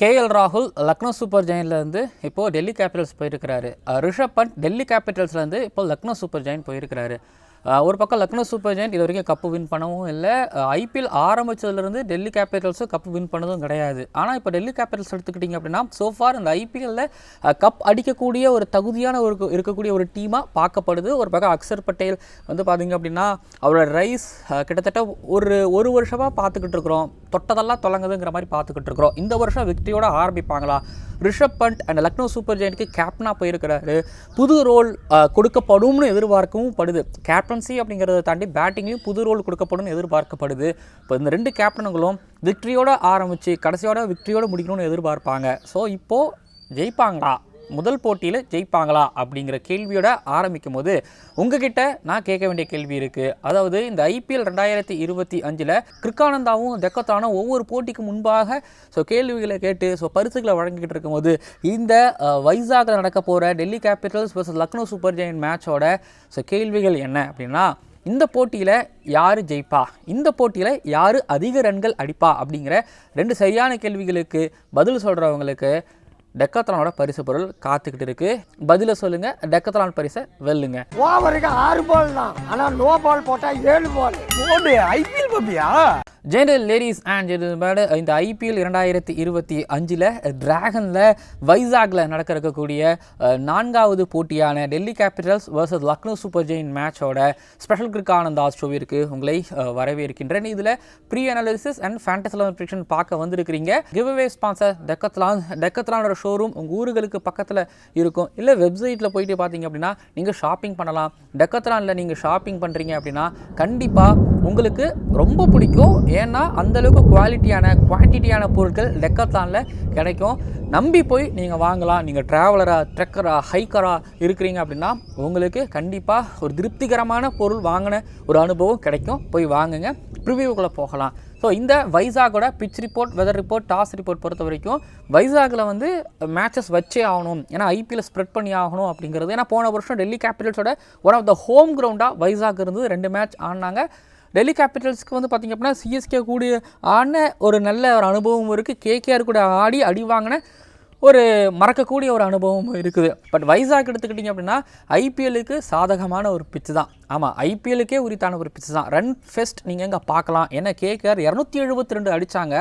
KL ராகுல் Lucknow super ஜெயின்லேருந்து இப்போது Delhi Capitals போயிருக்கிறாரு. ரிஷப் பண்ட் டெல்லி கேபிட்டல்ஸ்லேருந்து இப்போ லக்னோ சூப்பர் ஜெயின் போயிருக்கிறாரு. ஒரு பக்கம் லக்னோ சூப்பர் ஜெயின் இது வரைக்கும் கப்பு வின் பண்ணவும் இல்லை. ஐபிஎல் ஆரம்பிச்சதுலேருந்து டெல்லி கேபிட்டல்ஸும் கப்பு வின் பண்ணதும் கிடையாது. ஆனால் இப்போ டெல்லி கேபிட்டல்ஸ் எடுத்துக்கிட்டிங்க அப்படின்னா சோஃபார் இந்த ஐபிஎல்லில் கப் அடிக்கக்கூடிய ஒரு தகுதியான ஒரு இருக்கக்கூடிய ஒரு டீமாக பார்க்கப்படுது. ஒரு பக்கம் அக்சர் பட்டேல் வந்து பார்த்தீங்க அப்படின்னா அவரோட ரைஸ் கிட்டத்தட்ட ஒரு ஒரு வருஷமாக பார்த்துக்கிட்டு இருக்கிறோம். தொட்டதெல்லாம் தொடங்குதுங்கிற மாதிரி பார்த்துக்கிட்டு இருக்கிறோம். இந்த வருஷம் விக்டரியோட ஆரம்பிப்பாங்களா? ரிஷப் பண்ட் அண்ட் லக்னோ சூப்பர் ஜெயின்ட்க்கு கேப்டனாக போயிருக்கிறாரு. புது ரோல் கொடுக்கப்படும்னு எதிர்பார்க்கவும் படுது. கேப்டன் கேப்டன்சி அப்படிங்கிறத தாண்டி பேட்டிங்லையும் புது ரோல் கொடுக்கப்படும்னு எதிர்பார்க்கப்படுது. இப்போ இந்த ரெண்டு கேப்டனுங்களும் விக்டரியோட ஆரம்பித்து கடைசியோட விக்டரியோட முடிக்கணும்னு எதிர்பார்ப்பாங்க. ஸோ இப்போது ஜெயிப்பாங்களா? முதல் போட்டியில் ஜெயிப்பாங்களா அப்படிங்கிற கேள்வியோட ஆரம்பிக்கும் போது உங்ககிட்ட நான் கேட்க வேண்டிய கேள்வி இருக்குது அதாவது இந்த ஐபிஎல் ரெண்டாயிரத்தி இருபத்தி அஞ்சில் கிருக்கானந்தாவும் தெக்கத்தானும் ஒவ்வொரு போட்டிக்கு முன்பாக ஸோ கேள்விகளை கேட்டு ஸோ பரிசுகளை வழங்கிக்கிட்டு இருக்கும்போது இந்த வைசாகில் நடக்க போகிற Delhi Capitals vs Lucknow Super Giant மேட்சோட ஸோ கேள்விகள் என்ன அப்படின்னா இந்த போட்டியில் யார் ஜெயிப்பா? இந்த போட்டியில் யார் அதிக ரன்கள் அடிப்பா? அப்படிங்கிற ரெண்டு சரியான கேள்விகளுக்கு பதில் சொல்கிறவங்களுக்கு டெக்கத்லானோட பரிசு பொருள் காத்துக்கிட்டு இருக்கு. பதிலை சொல்லுங்க டெக்கத்லான் பரிசை வெல்லுங்க. ஓவருக்கு ஆறு பால் தான். ஆனா நோ பால் போட்டா ஏழு பால். போடு ஐபிஎல் பப்பியா? ஜெனரல் லேடிஸ் அண்ட் ஜென்டில்மேன் இந்த ஐபிஎல் இரண்டாயிரத்தி இருபத்தி அஞ்சில் டிராகனில் வைசாகில் நடக்க இருக்கக்கூடிய நான்காவது போட்டியான Delhi Capitals versus Lucknow Super Giant மேட்சோட ஸ்பெஷல் கிரிக்கானந்தா ஷோவிற்கு உங்களை வரவேற்கின்றேன். இதில் pre analysis and fantasy prediction பார்க்க வந்திருக்கிறீங்க. கிவ் அவே ஸ்பான்சர் டெக்கத்லான் டெக்கத்லானோட ஷோரூம் உங்கள் ஊர்களுக்கு பக்கத்தில் இருக்கும். இல்லை வெப்சைட்டில் போயிட்டு பார்த்தீங்க அப்படின்னா நீங்கள் ஷாப்பிங் பண்ணலாம். டெக்கத்லானில் நீங்கள் ஷாப்பிங் பண்ணுறீங்க அப்படின்னா கண்டிப்பாக உங்களுக்கு ரொம்ப பிடிக்கும். ஏன்னா அந்தளவுக்கு குவாலிட்டியான குவான்டிட்டியான பொருட்கள் டெக்கத்தானில் கிடைக்கும். நம்பி போய் நீங்கள் வாங்கலாம். நீங்கள் ட்ராவலராக ட்ரெக்கராக ஹைக்கராக இருக்கிறீங்க அப்படின்னா உங்களுக்கு கண்டிப்பாக ஒரு திருப்திகரமான பொருள் வாங்கின ஒரு அனுபவம் கிடைக்கும். போய் வாங்குங்க. ப்ரிவியூக்குள்ளே போகலாம். ஸோ இந்த வைசாகோட pitch report weather report toss report பொறுத்த வரைக்கும் வைசாகில் வந்து மேட்சஸ் வச்சே ஆகணும். ஏன்னா ஐபிஎல் ஸ்ப்ரெட் பண்ணி ஆகணும் அப்படிங்கிறது. ஏன்னா போன வருஷம் டெல்லி கேபிட்டல்ஸோட ஒன் ஆஃப் த ஹோம் கிரவுண்டாக வைசாக் இருந்தது. ரெண்டு மேட்ச் ஆடினாங்க. டெல்லி கேபிட்டல்ஸ்க்கு வந்து பார்த்திங்க அப்படின்னா சிஎஸ்கே கூடிய ஆடின ஒரு நல்ல ஒரு அனுபவம் இருக்குது கேகேஆர் கூட ஆடி அடி வாங்கின ஒரு மறக்கக்கூடிய ஒரு அனுபவம் இருக்குது. பட் வைசாக் எடுத்துக்கிட்டிங்க அப்படின்னா ஐபிஎல்லுக்கு சாதகமான ஒரு பிச்சு தான். ஆமாம் ஐபிஎல்லுக்கே உரித்தான ஒரு பிச்சு தான். ரன் ஃபெஸ்ட் நீங்கள் எங்கே பார்க்கலாம். ஏன்னா கேகேஆர் இரநூத்தி எழுபத்தி ரெண்டு அடித்தாங்க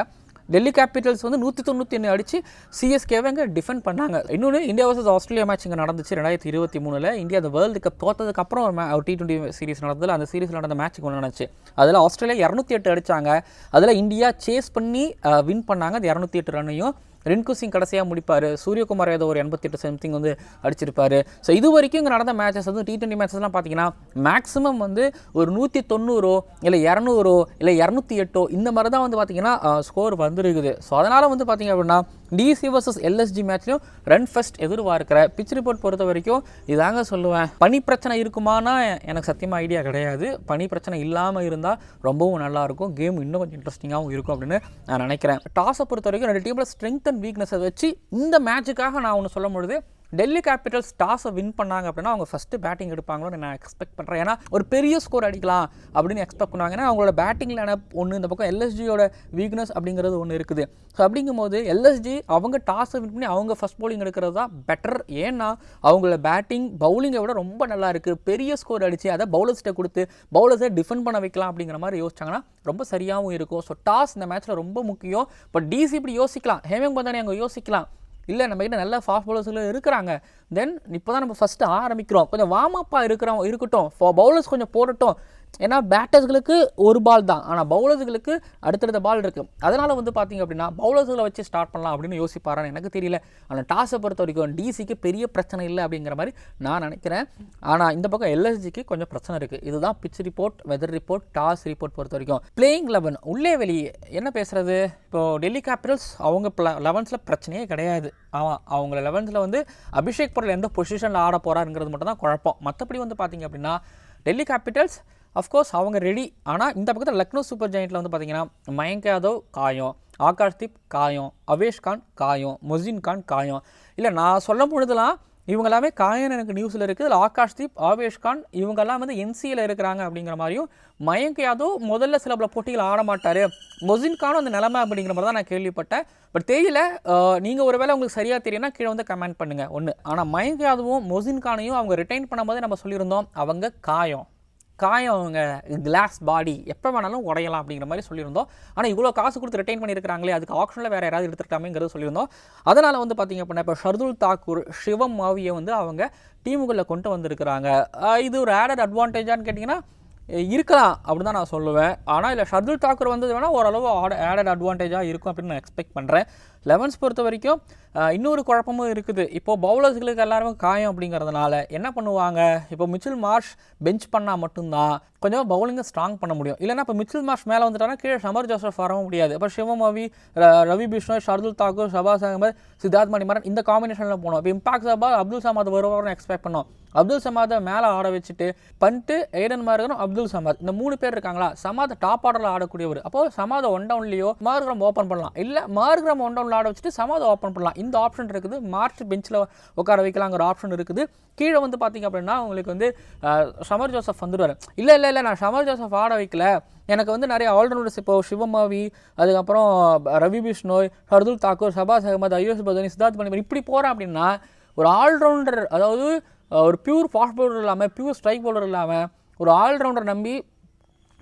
டெல்லி கேபிட்டல்ஸ் வந்து நூற்றி தொண்ணூற்றி ஒன்று அடித்து சிஎஸ்கேவை இங்கே டிஃபெண்ட் பண்ணாங்க. இன்னொன்று இந்தியா வர்சஸ் ஆஸ்திரேலியா மேட்ச் இங்கே நடந்துச்சு ரெண்டாயிரத்தி இருபத்தி மூணில். இந்தியா அந்த வேர்ல்டு கப் தோத்ததுக்கு அப்புறம் ஒரு ஒரு டி டுவெண்ட்டி சீரிஸ் நடந்ததில் அந்த சீரிஸில் நடந்த மேட்ச்சுக்கு ஒன்று நடந்துச்சு. அதில் ஆஸ்திரேலியா இரநூத்தி எட்டு அடித்தாங்க அதில் இந்தியா சேஸ் பண்ணி வின் பண்ணாங்க. அந்த இரநூத்தி எட்டு ரன்னையும் ரின்கு சிங் கடைசியாக முடிப்பார். சூரியகுமார் ஏதோ ஒரு எண்பத்தெட்டு சம்திங் வந்து அடிச்சிருப்பார். ஸோ இது வரைக்கும் இங்கே நடந்த மேட்சஸ் வந்து டி ட்வெண்ட்டி மேட்சஸ்லாம் பார்த்தீங்கன்னா மேக்ஸிமம் வந்து ஒரு நூற்றி தொண்ணூறோ இல்லை இரநூறோ இல்லை இரநூத்தி எட்டோ இந்த மாதிரி தான் வந்து பார்த்தீங்கன்னா ஸ்கோர் வந்துருக்குது. ஸோ அதனால் வந்து பார்த்தீங்க அப்படின்னா டிசி வர்சஸ் எல்எஸ்ஜி மேட்ச்லையும் ரன் ஃபஸ்ட் எதிர்பார்க்கிற பிச் ரிப்போர்ட் பொறுத்த வரைக்கும் இதாங்க சொல்லுவேன். பனி பிரச்சனை இருக்குமானா எனக்கு சத்தியமாக ஐடியா கிடையாது. பனி பிரச்சனை இல்லாமல் இருந்தால் ரொம்பவும் நல்லாயிருக்கும் கேம் இன்னும் கொஞ்சம் இன்ட்ரெஸ்டிங்காகவும் இருக்கும் அப்படின்னு நான் நினைக்கிறேன். டாஸை பொறுத்த வரைக்கும் ரெண்டு டீமில் ஸ்ட்ரென்த் அண்ட் வீக்னஸை வச்சு இந்த மேட்சுக்காக நான் ஒன்று சொல்லும் பொழுது டெல்லி கேபிட்டல்ஸ் டாஸை வின் பண்ணாங்க அப்படின்னா அவங்க ஃபஸ்ட்டு பேட்டிங் எடுப்பாங்களோன்னு நான் எக்ஸ்பெக்ட் பண்ணுறேன் ஏன்னா ஒரு பெரிய ஸ்கோர் அடிக்கலாம் அப்படின்னு எக்ஸ்பெக்ட் பண்ணுவாங்க. ஏன்னா அவங்களோட பேட்டிங் லைனப் ஒன்று இந்த பக்கம் எல்எஸ்ஜியோட வீக்னஸ் அப்படிங்கிறது ஒன்று இருக்குது. ஸோ அப்படிங்கும்போது எல்எஸ்ஜி அவங்க டாஸை வின் பண்ணி அவங்க ஃபஸ்ட் போலிங் எடுக்கிறது தான் பெட்டர் ஏன்னா அவங்களோட பேட்டிங் பவுலிங்கை விட ரொம்ப நல்லா இருக்குது பெரிய ஸ்கோர் அடித்து அதை பவுலர்ஸ்கிட்ட கொடுத்து பவுலர்ஸை டிஃபெண்ட் பண்ண வைக்கலாம் அப்படிங்கிற மாதிரி யோசிச்சாங்கன்னா ரொம்ப சரியாகவும் இருக்கும். ஸோ டாஸ் இந்த மேட்ச்சில் ரொம்ப முக்கியம். பட் டிசி இப்படி யோசிக்கலாம். ஹேமங் பந்தானி அங்கே யோசிக்கலாம். இல்லை நம்ம கிட்ட நல்ல ஃபாஸ்ட் பவுலர்ஸ்களும் இருக்கிறாங்க. தென் இப்போ தான் நம்ம ஃபஸ்ட்டு ஆரம்பிக்கிறோம். கொஞ்சம் வார்ம் அப்பாக இருக்கிறோம் இருக்கட்டும். பவுலர்ஸ் கொஞ்சம் போடட்டும். ஏன்னா பேட்டர்ஸ்களுக்கு ஒரு பால் தான். ஆனால் பவுலர்ஸ்களுக்கு அடுத்தடுத்த பால் இருக்குது அதனால் வந்து பார்த்திங்க அப்படின்னா பவுலர்ஸ்களை வச்சு ஸ்டார்ட் பண்ணலாம் அப்படின்னு யோசிப்பாரான்னு எனக்கு தெரியல. ஆனால் டாஸை பொறுத்த வரைக்கும் டிசிக்கு பெரிய பிரச்சனை இல்லை அப்படிங்கிற மாதிரி நான் நினைக்கிறேன். ஆனால் இந்த பக்கம் எல்எஸ்ஜிக்கு கொஞ்சம் பிரச்சனை இருக்குது இதுதான் pitch report weather report toss report பொறுத்த வரைக்கும். பிளேயிங் லெவன் உள்ளே வெளியே. என்ன பேசுகிறது இப்போ டெல்லி கேபிட்டல்ஸ் அவங்க லெவன்ஸில் பிரச்சனையே கிடையாது. ஆமாம் அவங்க லெவன்ஸில் வந்து அபிஷேக் பொருள் எந்த பொசிஷனில் ஆட போகிறாருங்கிறது மட்டும் தான் குழப்பம். மற்றபடி வந்து பார்த்திங்க அப்படின்னா டெல்லி கேபிட்டல்ஸ் அஃப்கோர்ஸ் அவங்க ரெடி ஆனால் இந்த பக்கத்தில் லக்னோ சூப்பர் ஜெயிண்ட்டில் வந்து பார்த்தீங்கன்னா மயங்க் யாதவ் காயம் ஆகாஷ்தீப் காயம் அவேஷ் கான் காயம் மொசின் கான் காயம். இல்லை நான் சொல்லும் பொழுதுலாம் இவங்க எல்லாமே காயன் எனக்கு நியூஸில் இருக்குது இதில் ஆகாஷ்தீப் தீப் ஆவேஷ்கான் இவங்கெல்லாம் வந்து என்சியில் இருக்கிறாங்க அப்படிங்கிற மாதிரியும் மயங்க் யாதவ் முதல்ல சில பல போட்டிகள் ஆட மாட்டார். மொசின் கானும் அந்த நிலமை அப்படிங்கிற மாதிரி தான் நான் கேள்விப்பட்டேன். பட் தெரியல நீங்கள் ஒரு வேளை உங்களுக்கு சரியாக தெரியும்னா கீழே வந்து கமெண்ட் பண்ணுங்கள் ஒன்று ஆனால் மயங்க் யாதவும் மொசின் கானையும் அவங்க ரிட்டைன் பண்ணும்போது நம்ம சொல்லியிருந்தோம் அவங்க காயம். காயம் அவங்க கிளாஸ் பாடி எப்போ வேணாலும் உடையலாம் அப்படிங்கிற மாதிரி சொல்லியிருந்தோம். ஆனால் இவ்வளோ காசு கொடுத்து ரிட்டைன் பண்ணியிருக்காங்களே அதுக்கு ஆப்ஷனில் வேறு யாராவது எடுத்துருக்காமேங்கிறது சொல்லியிருந்தோம். அதனால் வந்து பார்த்திங்க அப்படின்னா இப்போ ஷர்துல் தாக்கூர் சிவம் மாவியை வந்து அவங்க டீமுக்குள்ளே கொண்டு வந்திருக்கிறாங்க. இது ஒரு ஆடட் அட்வான்டேஜான்னு கேட்டிங்கன்னா இருக்கலாம் அப்படின்னு தான் நான் சொல்லுவேன். ஆனால் இல்லை ஷர்துல் தாக்கூர் வந்தது வேணால் ஓரளவு ஆட ஆடட் அட்வான்டேஜாக இருக்கும் அப்படின்னு நான் எக்ஸ்பெக்ட் பண்ணுறேன் லெவன்ஸ் பொறுத்த வரைக்கும் இன்னொரு குழப்பமும் இருக்குது. இப்போது பவுலர்ஸ்களுக்கு எல்லாருமே காயம் அப்படிங்கிறதுனால என்ன பண்ணுவாங்க? இப்போ மிச்சில் மார்ஷ் பெஞ்ச் பண்ணால் மட்டும்தான் கொஞ்சம் பவுலிங்கை ஸ்ட்ராங் பண்ண முடியும். இல்லைன்னா இப்போ மிச்சில் மார்ஷ் மேலே வந்துட்டாங்கன்னா கீழே சமர் ஜோசப் வரவும் முடியாது. இப்போ சிவமவி ர- ரவி பிஷ்ணு ஷர்துல் தாக்கூர் ஷபாஸ் அகமது சித்தார்த் மணிமாறன் இந்த காம்பினேஷனில் போனோம். இப்போ இம்பாக்ட் சபா அப்துல் சமாத் வருவார்னு எக்ஸ்பெக்ட் பண்ணோம். அப்துல் சமாதை மேலே ஆட வச்சுட்டு பண்ணிட்டு ஏடன் மார்கனும் அப்துல் சமாத். இந்த மூணு பேர் இருக்காங்களா? சமாத் டாப் ஆர்டரில் ஆடக்கூடியவர். அப்போ சமாத ஒன் டவுன்லேயோ மார்கிரம் ஓப்பன் பண்ணலாம். இல்லை மார்கிரம் ஒன் டவுனில் ஆட வச்சுட்டு சமாத ஓப்பன் பண்ணலாம். இந்த ஆப்ஷன் இருக்குது. மார்ச் பெஞ்சில் உட்கார வைக்கலாங்கிற ஆப்ஷன் இருக்குது. கீழே வந்து பார்த்தீங்க அப்படின்னா உங்களுக்கு வந்து சமர் ஜோசப் வந்துடுவார் இல்லை இல்லை இல்லை நான் சமர் ஜோசப் ஆட வைக்கல. எனக்கு வந்து நிறைய ஆல்ரவுண்டர்ஸ் இப்போ சிவமாவி அதுக்கப்புறம் ரவி பிஷ்ணோய் ஹர்துல் தாக்கூர் சபாஸ் அகமது ஐயோஸ் பதனி சித்தார்த் மணிமர் இப்படி போகிறேன் அப்படின்னா ஒரு ஆல்ரவுண்டர் அதாவது ஒரு பியூர் ஃபாஸ்ட் பவுலர் இல்லாமல் பியூர் ஸ்ட்ரைக் பவுலர் இல்லாமல் ஒரு ஆல்ரவுண்டர் நம்பி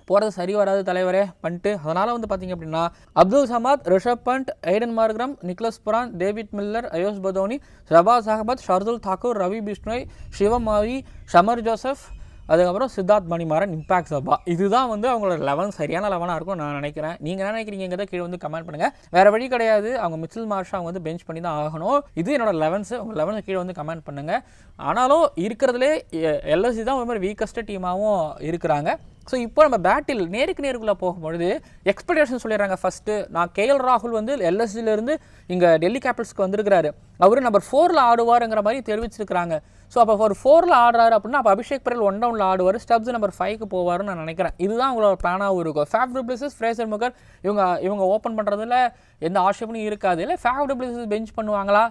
போகிறது சரி வராது தலைவரே பண்ணிட்டு அதனால் வந்து பார்த்தீங்க அப்படின்னா Abdul Samad Rishabh Pant Aiden Markram Nicholas Pooran David Miller Ayush Badoni Shahbaz Ahmed Shardul Thakur Ravi Bishnoi Shivam Mavi Shamar Joseph அதுக்கப்புறம் சித்தார்த் மணிமாறன் இம்பாக்ட் சபா இதுதான் வந்து அவங்களோட லெவன் சரியான லெவனாக இருக்கும் நான் நினைக்கிறேன். நீங்கள் என்ன நினைக்கிறீங்கிறத கீழே வந்து கமெண்ட் பண்ணுங்கள் வேறு வழி கிடையாது. அவங்க மிச்சில் மார்ஷா அவங்க வந்து பெஞ்ச் பண்ணி தான் ஆகணும். இது என்னோட லெவன்ஸு உங்கள் லெவன்ஸ் கீழே வந்து கமெண்ட் பண்ணுங்கள் ஆனாலும் இருக்கிறதுலே எல்எஸ்சி தான் ஒரு மாதிரி வீக்கஸ்ட் டீமாகவும் இருக்கிறாங்க. ஸோ இப்போ நம்ம பேட்டில் நேருக்கு நேருக்குள்ளே போகும்பொழுது எக்ஸ்பெக்டேஷன் சொல்லிடுறாங்க ஃபஸ்ட்டு நான் கேஎல் ராகுல் வந்து எல்எஸ்சிலேருந்து இங்கே டெல்லி கேபிட்டல்ஸ்க்கு வந்திருக்கிறாரு. அவர் நம்பர் ஃபோரில் ஆடுவாருங்கிற மாதிரி தெரிவிச்சிருக்கிறாங்க. ஸோ அப்போ ஒரு ஃபோரில் ஆடுறாரு அப்படின்னா அப்போ அபிஷேக் பரேல் ஒன் டவுனில் ஆடுவார் ஸ்டப்ஸ் நம்பர் ஃபைவ்க்கு போவார்னு நான் நினைக்கிறேன். இதுதான் அவங்களோட பிளானாகவும் இருக்கும். ஃபேவ் டூப்ளிசஸ் ஃப்ரேசர் முகர் இவங்க இவங்க ஓப்பன் பண்ணுறதுல எந்த ஆட்சேபனும் இருக்காது. இல்லை ஃபேவ் டூப்ளிசஸ் பெஞ்ச் பண்ணுவாங்களா?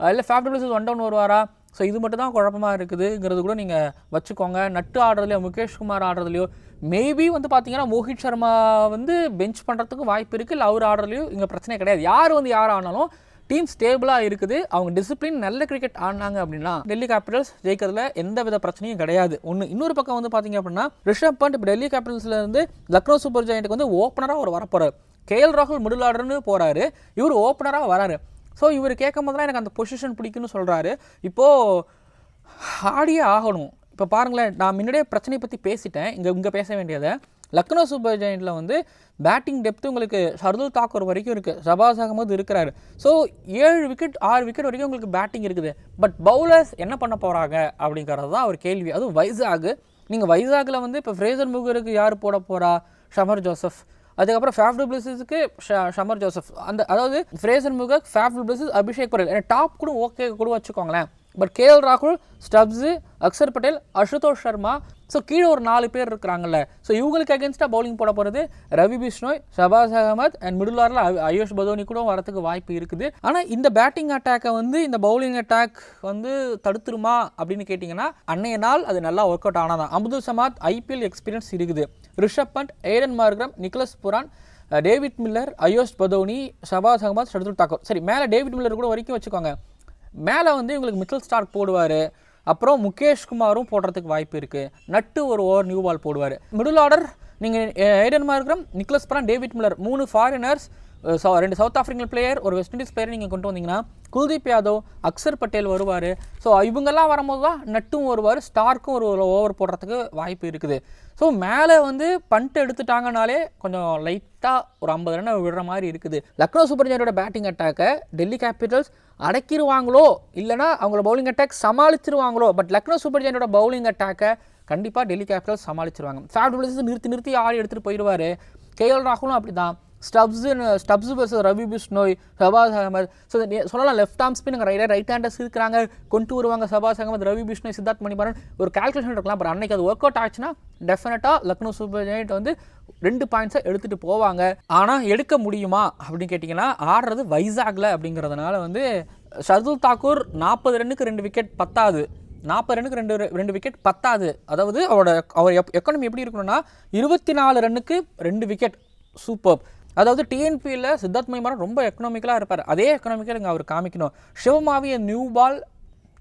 இல்லை Faf du Plessis one down வருவாரா? ஸோ இது மட்டும் தான் குழப்பமாக இருக்குதுங்கிறது கூட நீங்கள் வச்சுக்கோங்க. நட்டு ஆடுறதுலையோ முகேஷ் குமார் ஆடுறதுலையோ மேபி வந்து பார்த்தீங்கன்னா மோஹித் சர்மா வந்து பெஞ்ச் பண்ணுறதுக்கு வாய்ப்பு இருக்குது இல்லை அவர் ஆடுறதுலையும் இங்கே பிரச்சனை கிடையாது. யார் வந்து யார் ஆனாலும் டீம் ஸ்டேபிளாக இருக்குது. அவங்க டிசிப்ளின் நல்ல கிரிக்கெட் ஆடினாங்க அப்படின்னா டெல்லி கேபிட்டல்ஸ் ஜெயிக்கிறதுல எந்த வித பிரச்சனையும் கிடையாது. ஒன்று இன்னொரு பக்கம் வந்து பார்த்தீங்க அப்படின்னா ரிஷப் பண்ட் இப்போ டெல்லி கேபிட்டல்ஸ்லேருந்து லக்னோ சூப்பர் ஜெயிண்ட்டுக்கு வந்து ஓப்பனராக அவர் வரப்போறாரு. கேஎல் ராகுல் மிடில் ஆர்டர்னு போகிறாரு இவர் ஓப்பனராக வராரு. ஸோ இவர் கேட்கும் போதெல்லாம் எனக்கு அந்த பொசிஷன் பிடிக்குன்னு சொல்கிறாரு இப்போது ஆடியே ஆகணும். இப்போ பாருங்களேன் நான் முன்னாடியே பிரச்சனையை பற்றி பேசிட்டேன். இங்கே இங்கே பேச வேண்டியதை. லக்னோ சூப்பர் ஜெயிண்டில் வந்து பேட்டிங் டெப்த் உங்களுக்கு ஷர்துல் தாக்கூர் வரைக்கும் இருக்குது ஷபாஸ் அகமது இருக்கிறாரு. ஸோ ஏழு விக்கெட் ஆறு விக்கெட் வரைக்கும் உங்களுக்கு பேட்டிங் இருக்குது. பட் பவுலர்ஸ் என்ன பண்ண போகிறாங்க அப்படிங்கிறது தான் ஒரு கேள்வி. அதுவும் வைசாக். நீங்கள் வைசாகில் வந்து இப்போ ஃப்ரேசர் முகருக்கு யார் போட போகிறா ஷமர் ஜோசப் அதுக்கப்புறம் ஃபேஃப் டூப்ளிசிஸ்க்கு ஷமர் ஜோசப் அந்த அதாவது Fraser McGurk Faf du Plessis Abhishek Parel ஏன்னா டாப் கூட ஓகே கூட வச்சுக்கோங்களேன். பட் கேஎல் ராகுல் ஸ்டப்ஸு அக்ஷர் பட்டேல் அசுதோஷ் சர்மா ஸோ கீழே ஒரு நாலு பேர் இருக்கிறாங்கல்ல. ஸோ இவங்களுக்கு அகேன்ஸ்டாக பவுலிங் போட போகிறது ரவி பிஷ்ணோய் ஷபாஸ் அகமத் அண்ட் மிடில் ஆரில் ஆயுஷ் பதோனி கூட வரத்துக்கு வாய்ப்பு இருக்குது. ஆனால் இந்த பேட்டிங் அட்டாக்கை வந்து இந்த பவுலிங் அட்டாக் வந்து தடுத்துருமா அப்படின்னு கேட்டிங்கன்னா அன்னைய நாள் அது நல்லா ஒர்க் அவுட் ஆனாதான் அப்துல் சமாத் ஐபிஎல் எக்ஸ்பீரியன்ஸ் இருக்குது. Rishabh Pant Aiden Markram Nicholas Pooran David Miller Ayush Badoni Shahbaz Ahmed Shardul Thakur. சரி மேலே டேவிட் மில்லர் கூட வரைக்கும் வச்சுக்கோங்க. மேலே வந்து இவங்களுக்கு மிச்சல் ஸ்டார்க் போடுவார். அப்புறம் முகேஷ் குமாரும் போடுறதுக்கு வாய்ப்பு இருக்குது நட்டு ஒரு ஓவர் நியூ பால் போடுவார். மிடில் ஆர்டர் நீங்கள் Aiden Markram Nicholas Pooran David Miller மூணு ஃபாரினர்ஸ் ரெண்டு சவுத் ஆஃப்ரிக்கன் பிளேயர் ஒரு வெஸ்ட் இண்டீஸ் பிளேயர் நீங்கள் கொண்டு வந்தீங்கன்னா குல்தீப் யாதவ் அக்சர் பட்டேல் வருவார். ஸோ இவங்கெல்லாம் வரும்போது தான் நட்டும் வருவார் ஸ்டார்க்கும் ஒரு ஓவர் போடுறதுக்கு வாய்ப்பு இருக்குது. ஸோ மேலே வந்து பண்ட் எடுத்துட்டாங்கனாலே கொஞ்சம் லைட்டாக ஒரு ஐம்பது ரன் விடுற மாதிரி இருக்குது. லக்னோ சூப்பர் ஜெயினோட பேட்டிங் அட்டாக்கை டெல்லி கேபிட்டல்ஸ் அடக்கிடுவாங்களோ இல்லைனா அவங்களோட பவுலிங் அட்டாக் சமாளிச்சிருவாங்களோ? பட் லக்னோ சூப்பர் ஜெயினோட பவுலிங் அட்டாக்கை கண்டிப்பாக டெல்லி கேபிட்டல்ஸ் சமாளிச்சிருவாங்க. ஃபேட் நிறுத்தி நிறுத்தி ஆடி எடுத்துகிட்டு போயிடுவார். கேஎல் ராகுலும் அப்படி தான் ஸ்டப்ஸுன்னு ஸ்டப்ஸ் பஸ் ரவி பிஷ்னோய் சபாஸ் அகமது ஸோ சொல்லலாம் left arm spin right right handers இருக்கிறாங்க கொண்டு வருவாங்க சபாஸ் அகமது ரவி பிஷ்னோய் சித்தார்த் மணிமாறன் ஒரு கால்குலேஷன் இருக்கலாம் பட் அன்னைக்கு அது ஒர்க் அவுட் ஆச்சுன்னா டெஃபினட்டாக லக்னோ சூப்பர் ஜெயிண்ட் வந்து ரெண்டு பாயிண்ட்ஸை எடுத்துகிட்டு போவாங்க. ஆனால் எடுக்க முடியுமா? அப்படின்னு கேட்டிங்கன்னா ஆடுறது வைசாகில் அப்படிங்கிறதுனால வந்து ஷர்துல் தாக்கூர் நாற்பது ரன்னுக்கு ரெண்டு விக்கெட் பத்தாது. நாற்பது ரன்னுக்கு ரெண்டு ரெண்டு விக்கெட் பத்தாது. அதாவது அவரோட அவர் எக்கானமி எப்படி இருக்கணும்னா இருபத்தி நாலு ரன்னுக்கு ரெண்டு விக்கெட் சூப்பர் அதாவது டிஎன்பியில் சித்தார்த் மைமாரன் ரொம்ப எக்கனாமிக்கலாக இருப்பார். அதே எக்கனாமிக்கல் இங்கே அவர் காமிக்கணும். சிவமாவிய நியூ பால்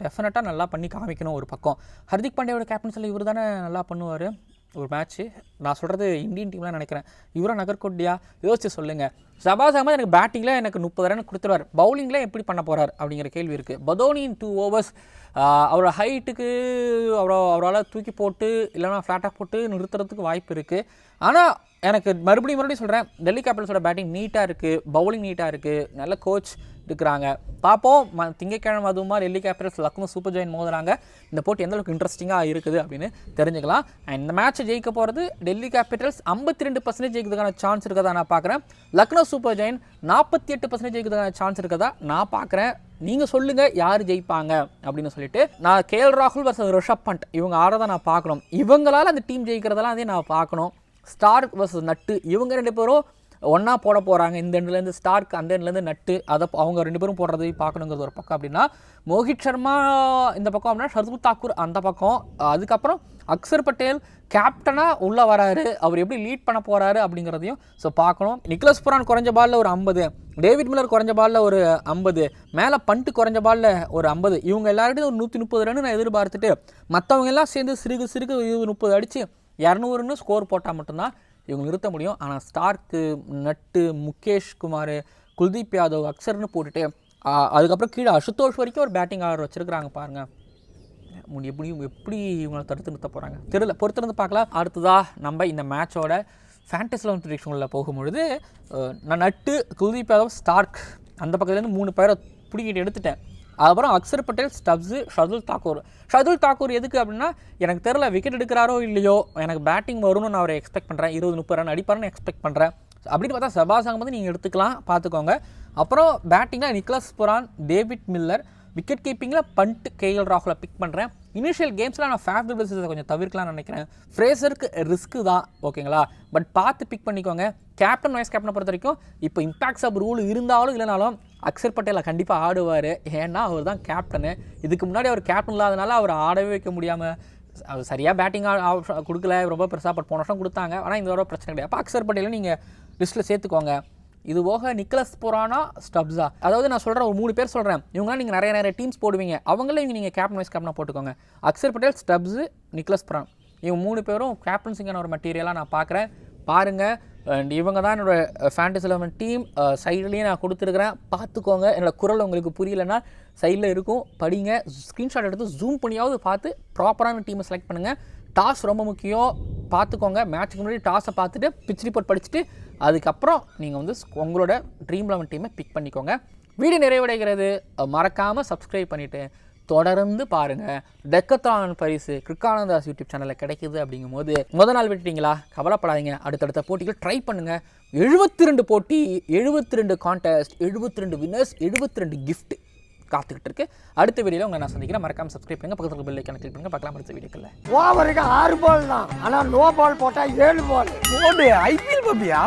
டெஃபினட்டாக நல்லா பண்ணி காமிக்கணும் ஒரு பக்கம். ஹர்திக் பாண்டியாவோட கேப்டன்ஸில் இவர் தானே நல்லா பண்ணுவார். ஒரு மேட்ச்சு நான் சொல்கிறது இந்தியன் டீம்லாம் நினைக்கிறேன். இவரா நகர்கொட்டியா யோசிச்சு சொல்லுங்கள் சபாஸ் அகமது எனக்கு பேட்டிங்கில் எனக்கு முப்பது ரன் கொடுத்துருவார். பவுலிங்கில் எப்படி பண்ண போகிறார் அப்படிங்கிற கேள்வி இருக்குது பதோனியின் டூ ஓவர்ஸ் அவரோட ஹைட்டுக்கு அவரோ அவரால் தூக்கி போட்டு இல்லைனா ஃப்ளாட்டாக போட்டு நிறுத்துறதுக்கு வாய்ப்பு இருக்குது ஆனால் எனக்கு மறுபடியும் மறுபடியும் சொல்கிறேன் டெல்லி கேபிட்டல்ஸோட பேட்டிங் நீட்டாக இருக்குது பவுலிங் நீட்டாக இருக்குது நல்ல கோச் இருக்கிறாங்க பார்ப்போம். ம திங்கக்கிழமை அதுவுமா Delhi Capitals Lucknow Super Giant மோதுறாங்க. இந்த போட்டி எந்த அளவுக்கு இன்ட்ரெஸ்டிங்காக இருக்குது அப்படின்னு தெரிஞ்சுக்கலாம். இந்த மேட்ச்சை ஜெயிக்க போகிறது டெல்லி கேபிட்டல்ஸ் ஐம்பத்தி ரெண்டு பர்சன்டேஜ் ஜெயிக்கிறதுக்கான சான்ஸ் இருக்கதா நான் பார்க்குறேன். லக்னோ சூப்பர் ஜெயின் நாற்பத்தி எட்டு பர்சன்டேஜ் ஜெயிக்கிறதுக்கான சான்ஸ் இருக்கதா நான் பார்க்குறேன். நீங்கள் சொல்லுங்கள் யார் ஜெயிப்பாங்க அப்படின்னு சொல்லிட்டு நான் கேஎல் ராகுல் வர்சஸ் ரிஷப் பண்ட் இவங்க ஆடுறதை நான் பார்க்கணும். இவங்களால் அந்த டீம் ஜெயிக்கிறதெல்லாம் அதே நான் பார்க்கணும். ஸ்டார் வர்சஸ் நட்டு இவங்க ரெண்டு பேரும் ஒன்றா போட போகிறாங்க இந்த எண்ட்லேருந்து ஸ்டார்க் அந்த எண்ட்லேருந்து நட்டு அதை அவங்க ரெண்டு பேரும் போடுறது பார்க்கணுங்கிறது ஒரு பக்கம் அப்படின்னா மோஹித் சர்மா இந்த பக்கம் அப்படின்னா ஷர்துல் தாக்கூர் அந்த பக்கம். அதுக்கப்புறம் அக்சர் பட்டேல் கேப்டனாக உள்ளே வராரு. அவர் எப்படி லீட் பண்ண போகிறாரு அப்படிங்கிறதையும் ஸோ பார்க்கணும். நிக்லஸ் புரான் குறைஞ்ச பாலில் ஒரு ஐம்பது. டேவிட் மில்லர் குறைஞ்ச பாலில் ஒரு ஐம்பது. மேலே பண்ட்டு குறைஞ்ச பாலில் ஒரு ஐம்பது. இவங்க எல்லார்ட்டையும் ஒரு நூற்றி முப்பது ரன் நான் எதிர்பார்த்துட்டு மற்றவங்க எல்லாம் சேர்ந்து சிறுகு சிறுகு இருபது முப்பது அடித்து இரநூறுன்னு ஸ்கோர் போட்டால் மட்டும்தான் இவங்க நிறுத்த முடியும். ஆனால் ஸ்டார்க்கு நட்டு முகேஷ் குமார் குல்தீப் யாதவ் அக்சர்னு போட்டுட்டு அதுக்கப்புறம் கீழே அசுதோஷ் வரைக்கும் ஒரு பேட்டிங் ஆர்டர் வச்சுருக்குறாங்க பாருங்கள் முடி எப்படி எப்படி இவங்களை தடுத்து நிறுத்த போகிறாங்க தெரியல. பொறுத்திருந்து பார்க்கலாம். அடுத்ததாக நம்ம இந்த மேட்சோட ஃபேண்டஸ் லெவன் ப்ரிடிக்ஷனில் போகும்பொழுது நான் நட்டு குல்தீப் யாதவ் ஸ்டார்க் அந்த பக்கத்துலேருந்து மூணு பேரை பிடிக்கிட்டு எடுத்துட்டேன். அதுக்கப்புறம் அக்சர் பட்டேல் ஸ்டப்ஸு ஷதுல் தாக்கூர். ஷதுல் தாக்கூர் எதுக்கு அப்படின்னா எனக்கு தெரில விக்கெட் எடுக்கிறாரோ இல்லையோ எனக்கு பேட்டிங் வரும்னு நான் அவரை எக்ஸ்பெக்ட் பண்ணுறேன் இருபது முப்பது ரன் அடிப்பாருன்னு எக்ஸ்பெக்ட் பண்ணுறேன் அப்படின்னு பார்த்தா சபாஸ் அகமது நீங்கள் எடுத்துக்கலாம் பார்த்துக்கோங்க. அப்புறம் பேட்டிங்கில் Nicholas Pooran David Miller wicket கீப்பிங்கில் Pant KL ராகுலை பிக் பண்ணுறேன் இனிஷியல் கேம்ஸில் நான் ஃபேஃப் டிபிள்ஸை கொஞ்சம் தவிர்க்கலாம்னு நினைக்கிறேன். ஃப்ரேசருக்கு ரிஸ்க்கு தான் ஓகேங்களா? பட் பார்த்து பிக் பண்ணிக்கோங்க. கேப்டன் வைஸ் கேப்டனை பொறுத்த வரைக்கும் இப்போ இம்பாக்ட் ஆஃப் ரூல் இருந்தாலும் இல்லைனாலும் அக்ஷர் பட்டேலை கண்டிப்பாக ஆடுவார். ஏன்னா அவர் தான் கேப்டனு இதுக்கு முன்னாடி அவர் கேப்டன் இல்லாதனால அவர் ஆடவே வைக்க முடியாமல் அவர் சரியாக பேட்டிங் கொடுக்கல. ரொம்ப பெருசாக பட் போன வருஷம் கொடுத்தாங்க. ஆனால் இந்த தடவை பிரச்சனை கிடையாது. அப்போ அக்ஷர் பட்டேலை நீங்கள் லிஸ்ட்டில் சேர்த்துக்கோங்க. இது போக நிக்கலஸ் புரானா ஸ்டப்ஸா. அதாவது நான் சொல்கிறேன் ஒரு மூணு பேர் சொல்கிறேன் இவங்களாம் நீங்கள் நிறைய நிறைய டீம்ஸ் போடுவீங்க. அவங்களே இவங்க நீங்கள் கேப்டன் வைஸ் கேப்டனாக போட்டுக்கோங்க. Axar Patel Stubbs Nicholas Pooran. இவங்க மூணு பேரும் கேப்டன்சிங்கான ஒரு மெட்டீரியலாக நான் பார்க்குறேன் பாருங்கள் அண்ட் இவங்க தான் என்னோட ஃபேண்டஸ் லெவன் டீம் சைட்லேயே நான் கொடுத்துருக்குறேன். பார்த்துக்கோங்க. என்னோடய குரல் உங்களுக்கு புரியலன்னா சைடில் இருக்கும். படிங்க. ஸ்க்ரீன்ஷாட் எடுத்து ஜூம் பண்ணியாவது பார்த்து ப்ராப்பரான டீமை செலக்ட் பண்ணுங்கள் டாஸ் ரொம்ப முக்கியம். பார்த்துக்கோங்க. மேட்ச்சுக்கு முன்னாடி டாஸை பார்த்துட்டு பிச் ரிப்போர்ட் படிச்சுட்டு அதுக்கப்புறம் நீங்கள் வந்து உங்களோட ட்ரீம் லெவன் டீமை பிக் பண்ணிக்கோங்க. வீடியோ நிறைவடைகிறது. மறக்காமல் சப்ஸ்கிரைப் பண்ணிவிட்டு தொடர்ந்து பாருங்கள் டெக்கத்ரான் பரிசு கிருக்கானந்தாஸ் யூடியூப் சேனலில் கிடைக்குது அப்படிங்கும்போது முத நாள் விட்டுட்டீங்களா? கவலைப்படாதீங்க. அடுத்தடுத்த போட்டிகள் ட்ரை பண்ணுங்கள் எழுபத்தி ரெண்டு போட்டி எழுபத்தி ரெண்டு கான்டெஸ்ட் எழுபத்தி ரெண்டு வின்னர்ஸ் எழுபத்தி ரெண்டு கிஃப்ட் காத்துக்கிட்டு இருக்கு. அடுத்த வீடியோவில் உங்களை நான் சந்திக்கிறேன். மறக்காம சப்ஸ்கிரைப் பண்ணுங்க. பக்கத்தில் பெல் ஐக்கான கிளிக் பண்ணுங்க. பார்க்கலாம் அடுத்த வீடியோக்களில் ஓவருக்கு ஆறு பால் தான். ஆனால் நோ பால் போட்டால் ஏழு பால் ஐபிஎல் பப்பியா?